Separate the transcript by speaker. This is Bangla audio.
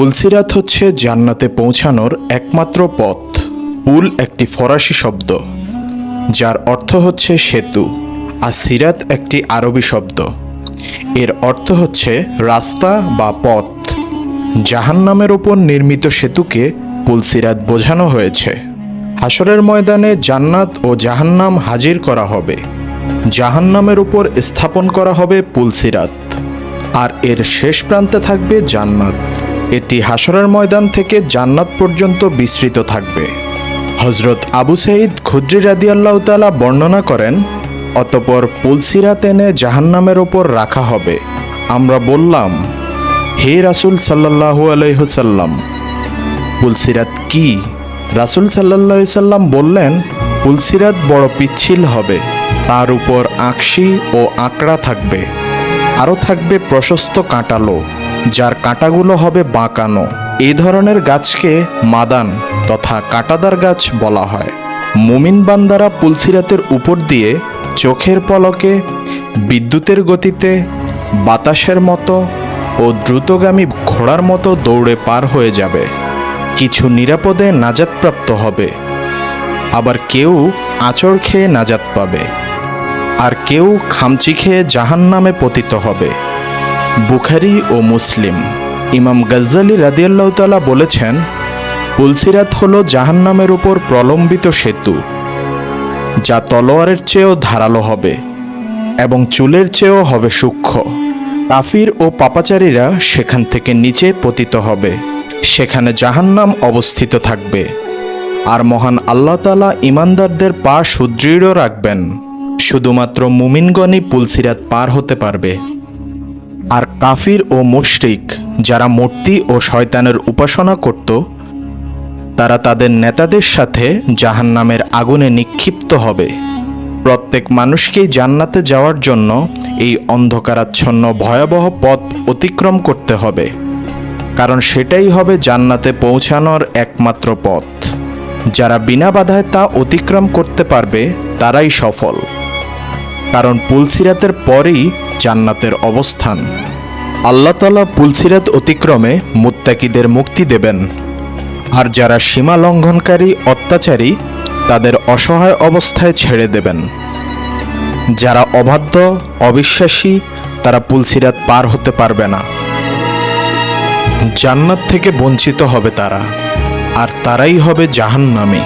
Speaker 1: পুলসিরাত হচ্ছে জান্নাতে পৌঁছানোর একমাত্র পথ। পুল একটি ফরাসি শব্দ, যার অর্থ হচ্ছে সেতু, আর সিরাত একটি আরবি শব্দ। এর অর্থ হচ্ছে রাস্তা বা পথ। জাহান্নামের ওপর নির্মিত সেতুকে পুলসিরাত বোঝানো হয়েছে। হাসরের ময়দানে জান্নাত ও জাহান্নাম হাজির করা হবে। জাহান্নামের উপর স্থাপন করা হবে পুলসিরাত, আর এর শেষ প্রান্তে থাকবে জান্নাত। এটি হাসরের ময়দান থেকে জান্নাত পর্যন্ত বিস্তৃত থাকবে। হজরত আবু সাইদ খুদ্রি রাদিয়াল্লাহ তালা বর্ণনা করেন, অতপর পুলসিরাত এনে জাহান্নামের ওপর রাখা হবে। আমরা বললাম, হে রাসুল সাল্লাহু আলহ্লাম পুলসিরাত কি? রাসুল সাল্লাহ সাল্লাম বললেন, পুলসিরাত বড় পিচ্ছিল হবে, তার উপর আঁকশি ও আঁকড়া থাকবে আরও থাকবে প্রশস্ত কাঁটালো যার কাঁটাগুলো হবে বাঁকানো। এই ধরনের গাছকে মাদান তথা কাঁটাদার গাছ বলা হয়। মুমিন বান্দারা পুলসিরাতের উপর দিয়ে চোখের পলকে, বিদ্যুতের গতিতে, বাতাসের মতো ও দ্রুতগামী ঘোড়ার মতো দৌড়ে পার হয়ে যাবে। কিছু নিরাপদে নাজাতপ্রাপ্ত হবে। আবার কেউ আঁচড় খেয়ে নাজাত পাবে। আর কেউ খামচি খেয়ে জাহান নামে পতিত হবে। বুখারি ও মুসলিম। ইমাম গজ্জালি রাদিয়াল্লাহ তালা বলেছেন, পুলসিরাত হল জাহান্নামের উপর প্রলম্বিত সেতু, যা তলোয়ারের চেয়েও ধারালো হবে এবং চুলের চেয়েও হবে সূক্ষ্ম। কাফির ও পাপাচারীরা সেখান থেকে নিচে পতিত হবে। সেখানে জাহান্নাম অবস্থিত থাকবে। আর মহান আল্লাহ তালা ইমানদারদের পা সুদৃঢ় রাখবেন। শুধুমাত্র মুমিনগণই পুলসিরাত পার হতে পারবে। আর কাফির ও মুশরিক যারা মূর্তি ও শয়তানের উপাসনা করত, তারা তাদের নেতাদের সাথে জাহান্নামের আগুনে নিক্ষিপ্ত হবে। প্রত্যেক মানুষকেই জান্নাতে যাওয়ার জন্য এই অন্ধকারাচ্ছন্ন ভয়াবহ পথ অতিক্রম করতে হবে, কারণ সেটাই হবে জান্নাতে পৌঁছানোর একমাত্র পথ। যারা বিনা বাধায় তা অতিক্রম করতে পারবে, তারাই সফল। কারণ পুলসিরাতের পরেই জান্নাতের অবস্থান। আল্লাহ তালা পুলসিরাত অতিক্রমে মুত্তাকিদের মুক্তি দেবেন। আর যারা সীমা লঙ্ঘনকারী, অত্যাচারী, তাদের অসহায় অবস্থায় ছেড়ে দেবেন। যারা অবাধ্য, অবিশ্বাসী, তারা পুলসিরাত পার হতে পারবে না। জান্নাত থেকে বঞ্চিত হবে তারা, আর তারাই হবে জাহান্নামী।